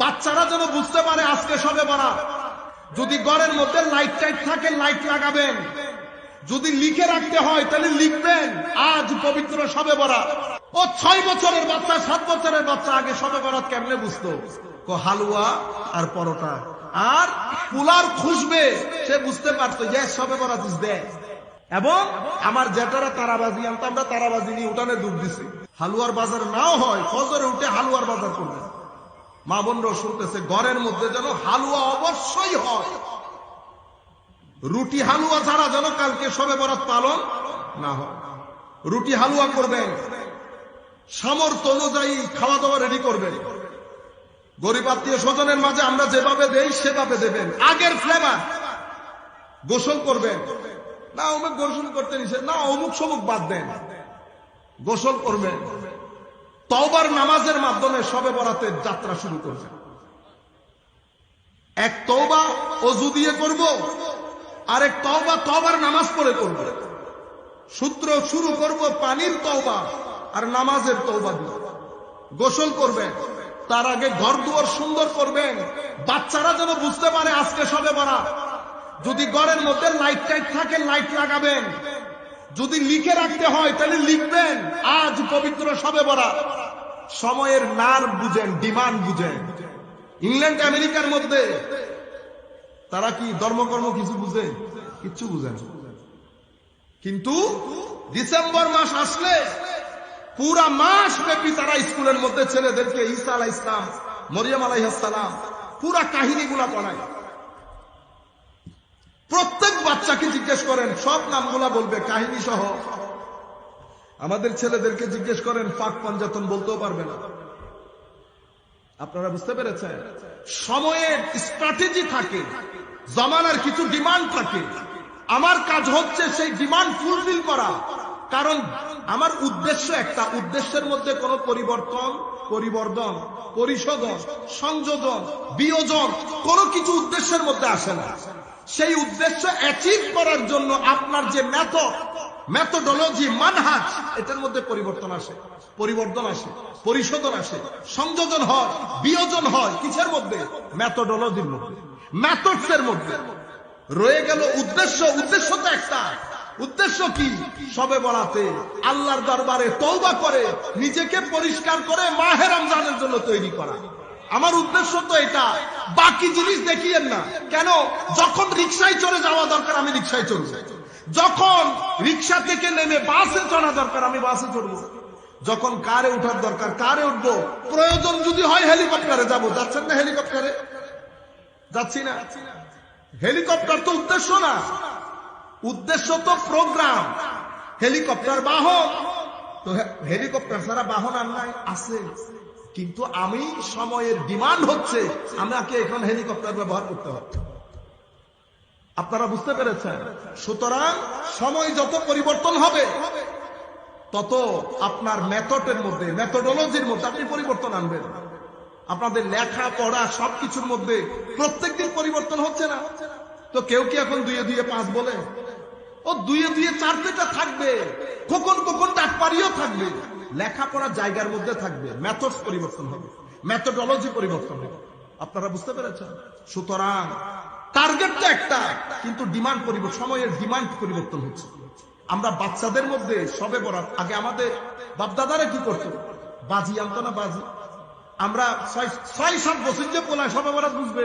বাচ্চারা যেন বুঝতে পারে আজকে সবে বরা যদি ঘরের মধ্যে লাইট টাইট থাকে লাইট লাগাবেন। যদি লিখে রাখতে হয়, তাহলে লিখবেন, আজ পবিত্র সবে বরা ও ছয় বছরের বাচ্চা, সাত বছরের বাচ্চা, আগে সবে বরাত কেমনে বুঝতো? কো হালুয়া আর পরোটা। আর কুলার খুশবে, সে বুঝতে পারতো যে সবে বরাত ইস দেয় এবং আমার জেঠারা তারাবাজি আনতো, আমরা তারাবাজি নিয়ে উঠানে ডুব দিছি। হালুয়ার বাজার নাও হয়, ফজরে উঠে হালুয়ার বাজার করবে। মা বোনরাও শুনতেছে, ঘরের মধ্যে যেন হালুয়া অবশ্যই হয়। রুটি হালুয়া ছাড়া যেন কালকে সবে বরাত পালন না হয়। রুটি হালুয়া করবেন, সামর্থ্য অনুযায়ী খাওয়া দাওয়া রেডি করবেন। গরিব আত্মীয় স্বজনের মাঝে আমরা যেভাবে দেই, সেভাবে দেবেন। আগের ফ্লেভার গোসল করবেন। না, অমুক গোসল করতে নিষেধ, না অমুক সমুক বাদ দেন। গোসল করবেন। তওবার নামাজের মাধ্যমে সবে বরাতের যাত্রা শুরু করবেন এক তওবা অজু দিয়ে করব আর এক তওবা তওবার নামাজ পড়ে করব। সূত্র শুরু করব পানির তওবা আর নামাজের তওবা দিয়ে। গোসল করবেন, তার আগে ঘর দুয়ার সুন্দর করবেন, বাচ্চারা যেন বুঝতে পারে আজকে সবে বরা যদি ঘরের মধ্যে লাইট টাইট থাকে লাইট লাগাবেন। যদি লিখে রাখতে হয়, তাহলে লিখবেন, আজ পবিত্র সবে বরা সময়ের নার বুঝেন, ডিমান্ড বুঝেন। ইংল্যান্ড, আমেরিকার মধ্যে তারা কি ধর্মকর্ম কিছু বুঝে? কিচ্ছু বুঝেন কিন্তু ডিসেম্বর মাস আসলে পুরা মাস ব্যাপী তারা স্কুলের মধ্যে ছেলেদেরকে ঈসা আলাহ ইসলাম মরিয়াম আলাইহাসালাম পুরা কাহিনীগুলা পড়ায়। বাচ্চাকে জিজ্ঞেস করেন, সব নামগুলা বলবে, কাহিনী সহ। আমাদের ছেলেদেরকে জিজ্ঞেস করেন পাক পঞ্জাতন বলতেও পারবে না। আপনারা বুঝতে পেরেছেন? সময়ের স্ট্র্যাটেজি থাকে, জমানার কিছু ডিমান্ড থাকে। আমার কাজ হচ্ছে সেই ডিমান্ড ফুলফিল করা। কারণ আমার উদ্দেশ্য একটা, উদ্দেশ্যের মধ্যে কোনো পরিবর্তন পরিবর্তন, পরিশোধন, সংযোজন, বিয়োজন কোনো কিছু উদ্দেশ্যের মধ্যে আসে না। সেই উদ্দেশ্য অ্যাচিভ করার জন্য আপনার যে মেথড মেথোডোলজি মানহাজ এটার মধ্যে পরিবর্তন আসে পরিবর্তন আসে, পরিশোধন আসে, সংযোজন হয়, বিয়োজন হয়, কিসের মধ্যে? মেথোডোলজির মধ্যে মেথডস এর মধ্যে। রয়ে গেল উদ্দেশ্য উদ্দেশ্য তো একটা। উদ্দেশ্য কি? সবে বলাতে আল্লাহর দরবারে তৌবা করে, নিজেকে পরিষ্কার করে মাহের রমজানের জন্য তৈরি করা। আমার উদ্দেশ্য তো এটা। বাকি জিনিস দেখিয়েন না। কেন? যখন রিক্সায় চলে যাওয়া দরকার, আমি রিক্সায় চলব যখন রিক্সা থেকে নেমে বাসে চড়া দরকার, আমি বাসে চড়বো। যখন কারে উঠার দরকার, কারে উঠবো? প্রয়োজন যদি হয় হেলিকপ্টারে যাব। যাচ্ছেন না হেলিকপ্টারে? যাচ্ছি না। হেলিকপ্টার তো উদ্দেশ্য না। উদ্দেশ্য তো প্রোগ্রাম। হেলিকপ্টার বাহন তো হেলিকপ্টার ছাড়া বাহন আর নাই, আছে। কিন্তু আমি সময়ের ডিমান্ড হচ্ছে, আমাকে এখন হেলিকপ্টার ব্যবহার করতে হবে। আপনারা বুঝতে পেরেছেন? সুতরাং সময় যত পরিবর্তন হবে, তত আপনার মেথডের মধ্যে মেথডোলজির মধ্যে আপনি পরিবর্তন আনবেন। আপনাদের লেখা, পড়া সবকিছুর মধ্যে প্রত্যেকদিন পরিবর্তন হচ্ছে না। তো কেউ কি এখন দুয়ে দুয়ে পাঁচ বলে? ও দুয়ে দুয়ে চারটেটা থাকবে কখন কখন ডাকপারিও থাকবে, লেখাপড়ার জায়গার মধ্যে থাকবে মেথডস পরিবর্তন হবে মেথডোলজি পরিবর্তন হবে। আপনারা বুঝতে পেরেছেন? সুতরাং টার্গেটটা একটা, কিন্তু ডিমান্ড পরিবর্তন, সময়ের ডিমান্ড পরিবর্তন হচ্ছে। আমরা বাচ্চাদের মধ্যে সবে বরাত, আগে আমাদের বাপদাদারা কি করতো? বাজি আনতো না বাজি? আমরা ছয় সাত বছর যে পোলায় সবে বরাত বুঝবে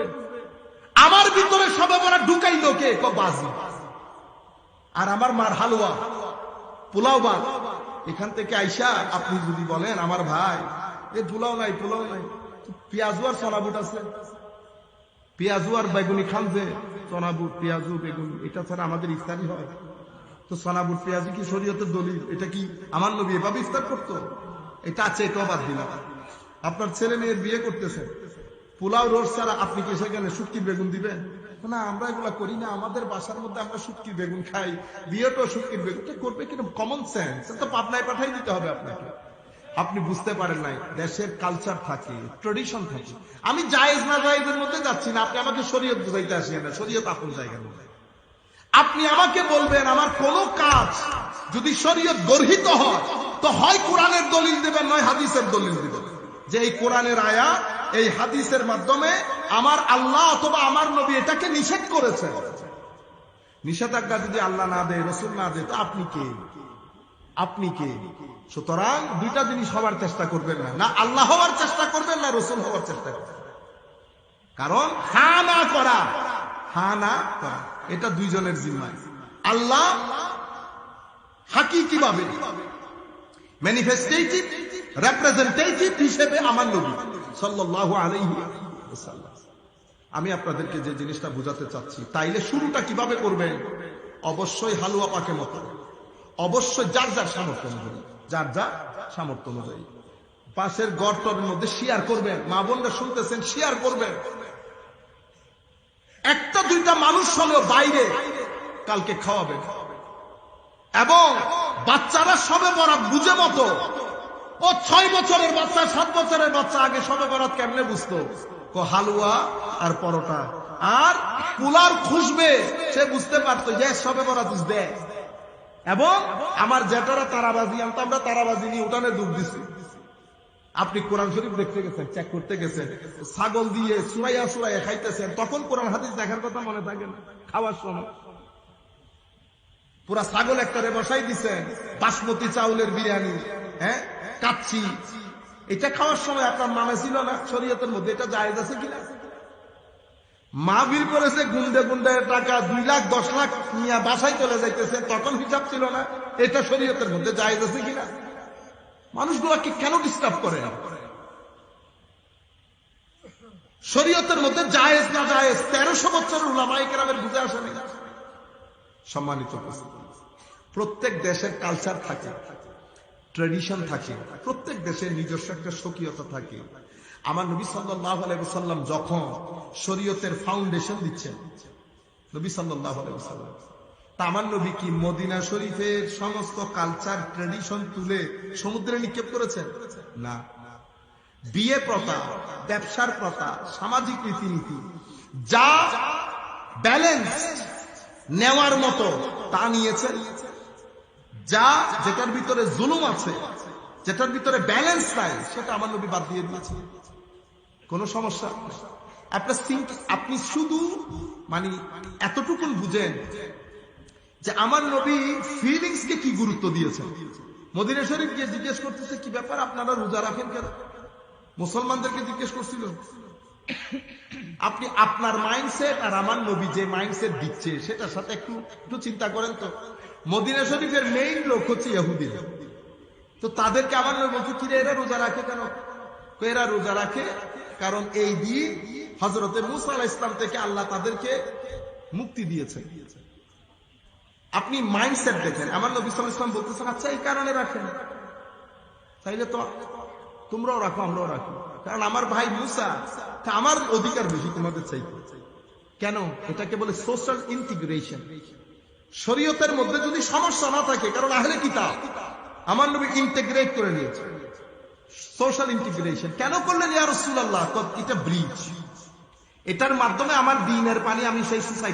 আমার ভিতরে সবে বরাত ঢুকাই লোকে বাজি। আর আমার মার হালুয়া, পোলাও বাদ এখান থেকে আইসা আপনি যদি বলেন, আমার ভাই, এ, পোলাও নাই পোলাও নাই। পেঁয়াজু আর সোনাবুট আছে। পেঁয়াজু আর বেগুনি খান যে সোনাবুট পেঁয়াজু বেগুনি, এটা ছাড়া আমাদের ইফতারি হয়। তো সোনাবুট পেঁয়াজু কি শরীয়তের দলিল? এটা কি আমার নবী এভাবে ইফতার করতো? এটা আছে, এটাও বাদ দিলাম। আপনার ছেলে মেয়ের বিয়ে করতেছে। পোলাও রোজ ছাড়া আপনি কি সেখানে শুটকি বেগুন দিবেন? না, আমরা এগুলা করি না, আমাদের বাসার মধ্যে আমরা শুটকির বেগুন খাই বিয়েটাও শুটকির বেগুন, এটা করবে কিনা কমন সেন্স তো পাবনায় পাঠাই দিতে হবে আপনাকে। আপনি বুঝতে পারেন নাই, দেশের কালচার থাকে ট্রেডিশন থাকে। আমি জায়েজ না জায়েজের মধ্যে যাচ্ছি না, আপনি আমাকে শরীয়ত বুঝাইতে আসিয়েন না, শরীয়ত আপন মধ্যে। আপনি আমাকে বলবেন, আমার কোন কাজ যদি শরীয়ত গর্হিত হয়, তো হয় কোরআনের দলিল দেবেন, নয় হাদিসের দলিল দেবেন। যে এই কোরআনের আয়া এই হাদিসের মাধ্যমে আমার আল্লাহ অথবা আমার নবী এটাকে নিষেধ করেছেন। নিষেধাজ্ঞা যদি আল্লাহ না দেয়, রসুল না দেয়, তো আপনি কে? আপনি কে? সুতরাং দুইটা জিনিস হওয়ার চেষ্টা করবেন না। না আল্লাহ হওয়ার চেষ্টা করবেন, না রসুল হওয়ার চেষ্টা করবেন। কারণ হা না করা, হা না করা, এটা দুইজনের জিম্মায় আল্লাহ হাকিকি ভাবে ম্যানিফেস্টেটিভ রেপ্রেজেন্টেটিভ হিসেবে আমার নবী। আমি আপনাদেরকে যে জিনিসটা বোঝাতে চাচ্ছি, তাইলে শুরুটা কীভাবে করবেন? অবশ্যই হালুয়া পাকে অবশ্যই যার যার সামর্থ্য অনুযায়ী, যার সামর্থ্য অনুযায়ী। পাশের মধ্যে শেয়ার করবেন। মা বোনরা শুনতেছেন শেয়ার করবেন। একটা দুইটা মানুষ হলেও বাইরে কালকে খাওয়াবে এবং বাচ্চারা সবে বরাত বুঝে মতো ও ছয় বছরের বাচ্চা, সাত বছরের বাচ্চা, আগে সবে বরাত কেমনে বুঝতো? হালুয়া আর পরোটা। আর কুলার খুশবে, সে বুঝতে পারতো যে সবে বরাত বুঝবে এবং আমার জেঠারা তারাবাজি আনতো আমরা তারাবাজি নিয়ে উঠানে ডুব দিছি। আপনি কোরআন শরীফ দেখতে গেছেন চেক করতে গেছেন, ছাগল দিয়ে সুরাইয়া সুরাইয়া খাইতেছেন, তখন কোরআন হাদিস দেখার কথা মনে থাকে না, খাওয়ার সময়। পুরা ছাগল একটারে বসাই দিছেন, বাসমতি চাউলের বিরিয়ানি হ্যাঁ? কাচ্ছি এটা খাওয়ার সময় আপনার নামে ছিল না, শরীয়তের মধ্যে এটা জায়েজ আছে কিনা? মাহবিল করেছে, গুন্ডে গুন্ডে টাকা দুই লাখ, দশ লাখ নিয়ে বাসায় চলে যাইতেছে, তখন হিসাব ছিল না, এটা শরীয়তের মধ্যে জায়েজ আছে কিনা? মানুষগুলাকে কেন ডিস্টার্ব করে? শরীয়তের মধ্যে জায়েজ না জায়েজ, তেরোশো বছরের উলামাই বুঝে আসে সম্মানিত প্রত্যেক দেশের কালচার থাকে। ট্রেডিশন থাকে, প্রত্যেক দেশের নিজস্ব একটা স্বকীয়তা থাকে। আমার নবী আলাইসাল্লাম যখন শরীয়তের ফাউন্ডেশন দিচ্ছেন, নবী সাল্লাহ আলাইসাল্লাম নবী কি মদিনা শরীফের সমস্ত কালচার ট্রেডিশন তুলে সমুদ্রে নিক্ষেপ করেছেন? না। বিয়ে প্রথা, ব্যবসার প্রথা, সামাজিক রীতিনীতি, যা ব্যালেন্স নেওয়ার মতো তা নিয়েছেন। যা যেটার ভিতরে জুলুম আছে, যেটার ভিতরে ব্যালেন্স নাই, সেটা আমার নবী বাদ দিয়ে দিয়েছে। কোনো সমস্যা। আপনার আপনি শুধু মানে এতটুকুন বুঝেন যে আমার নবী ফিলিংস কে কি গুরুত্ব দিয়েছেন? মদিনা শরীফ গিয়ে জিজ্ঞেস করতেছে, কি ব্যাপার? আপনারা রোজা রাখেন কেন? মুসলমানদেরকে জিজ্ঞেস করছিল। আপনি আপনার মাইন্ডসেট আর আমার নবী যে মাইন্ডসেট দিচ্ছে, সেটার সাথে একটু একটু চিন্তা করেন তো। মদিনা শরীফের মেইন লোক হচ্ছে ইহুদিরা তো তাদেরকে নবী বলছে কিরে, এরা রোজা রাখে কেন? এরা রোজা রাখে কারণ এই দিন হজরতে মুসা আলাহ ইসলাম থেকে আল্লাহ তাদেরকে মুক্তি দিয়েছে আপনি মাইন্ডসেট দেখেন। আমার নবী আলাইহি ইসলাম বলতেছেন আচ্ছা এই কারণে রাখেন। তাইলে তো তোমরাও রাখো, আমরাও রাখো। কারণ আমার ভাই মুসা আমার অধিকার বেশি তোমাদের চাইতে। কেন? এটাকে বলে সোশ্যাল ইন্টিগ্রেশন শরীয়তের মধ্যে যদি সমস্যা না থাকে, কারণ আহলে কিতাব আমার নবী ইন্টিগ্রেট করে নিয়েছে। সোশ্যাল ইন্টিগ্রেশন কেন করলেন ইয়া রাসূলুল্লাহ? এটা ব্রিজ এটার মাধ্যমে আমার দিনের পানি আমি সেই সোসাইটি